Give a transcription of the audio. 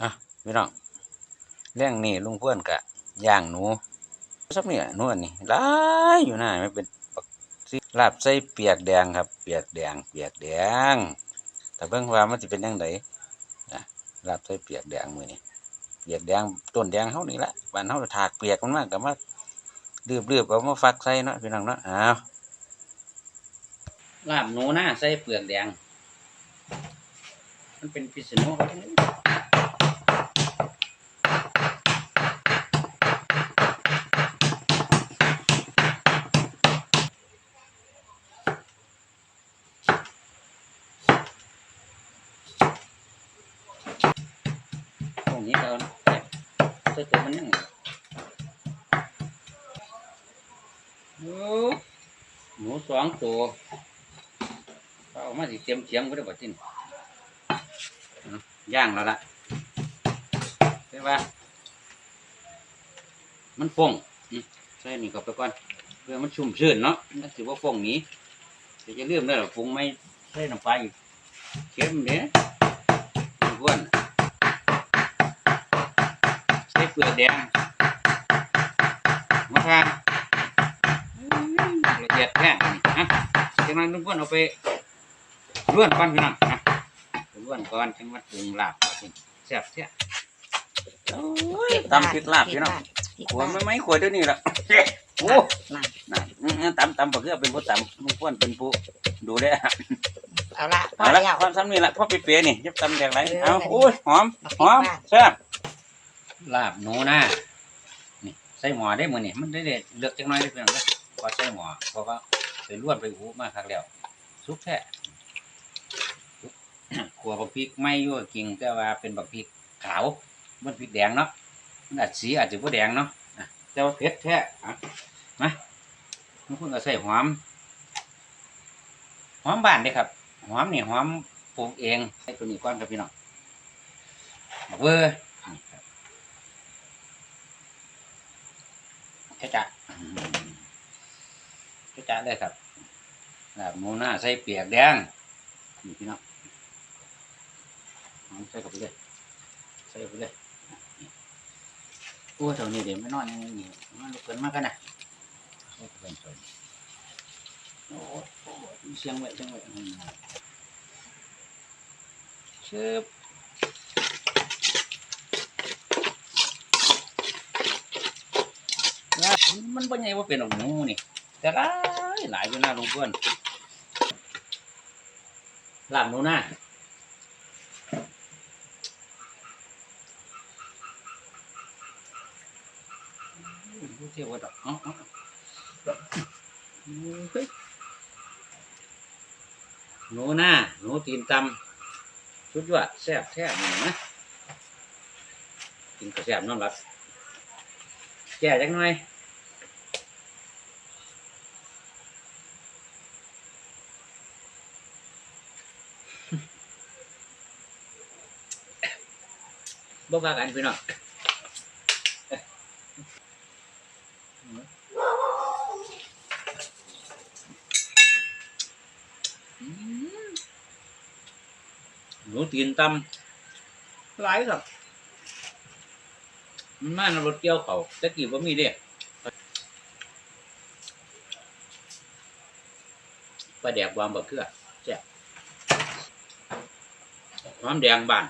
อะพี่น้องเรื่องนี้ลุงเพื่อนกะย่างหนูสักเนี่ยนูอันนี้หลายอยู่หนะไม่เป็นลาบใส่เปียกแดงครับ เปียกแดง เปียกแดง แต่เบิ่งว่ามันจะเป็นยังไงอะลาบใส่เปียกแดงมือนี่เปียกแดงต้นแดงเฮานี่แหละบ้านเฮาถากเปียกมันมากแต่มาเรียบเรียบเอามาฟักใส่เนาะพี่น้องเนาะอ้าวลาบหนูนะใส่เปลือกแดง มันเป็นพิษณุเขา นี้เราเจะตัวมันยังโอ้หนูสองตัวเอามาสิเตรียมเขียงก็ได้บ่จินย่างแล้วล่ะใช่ปะมันฟงอืมใส่นี่ก็ไปก่อนเพื่อมันชุ่มชื้นเนาะมันถือว่าฟงนี้เดี๋ยวจะเลื่อมได้หรอฟงไม่ใส่น้ำปลาอีกเค็มเด้อ้วน เปลือกแดงมะขามละเอียดแค่นี้นะจากนั้นทุกคนเอาไปล้วนก่อนพี่น้องนะไปล้วนก่อนจังหวัดปรุงลาบแซ่บแซ่บโอ้ยตำพริกลาบพี่น้องขวดไม่ไม่ขวดเดี๋ยวนี้ละโอ้น่ะน่ะอืมๆตำตำปลาเกลือเป็นผู้ตำลุงพ้นเป็นผู้ดูแลเอาละพอเอาละแล้วความซ้ำนี่ละพ่อเป๊ะๆนี่ยับตำแดงไรเออเอาโอ้ยหอมหอมแซ่บ ลาบหนูนะนี่ใส่หม้อได้มือนี่มันได้เลือกจังน้อยได้เพียงเลยพอใส่หม้อเพราะว่าไปล้วนไปหูมาครั้งแล้วสุกแท้ขัวบักพริกไม่ยั่วกิ่งแต่ว่าเป็นบักพริกขาวมันพริกแดงเนาะมันอาจสีอาจจะบ่แดงเนาะแต่ว่าเผ็ดแท้อะมาบางคนก็ใส่หอมหอมบ้านเด้ครับหอมนี่หอมปลูกเองใส่ตัวนี้ก่อนครับพี่น้องบักเวอร์นี่ครับ จ้าจ้าจ้าจ้าเลยครับลาบหมูหน้าใส่เปียกแดงนี่พี่น้องใส่เข้าไปเลยใส่ไปเลยนี่โอ้เท่านี้เดี๋ยวไม่นอนยังไงนี่มันลุกขึ้นมากกันนะใส่เข้าไปก่อนโอ้โหเชียงไว้เชีย งไว้อืมเชิบนะมันเป็นไงว่าเป็นของหนูนี่ แต่หลายหลายอยู่หน้าลงเพื่อนหลาบหนูหน้าเที่ยวดอกเนาะหนูหน้าหนูตีนตำชุดยอดแซ่บแท้นี่นะกินกระแซ่บนอนหลับ แก่จังหน่อยบ่ว่ากันพี่น้องหนูตีนตำหลายครับ มันมาในรถเกี่ยวเขาตะกี้ว่ามีเด้ปลาแดกวางบะเคือแซ่บหอมแดงบาน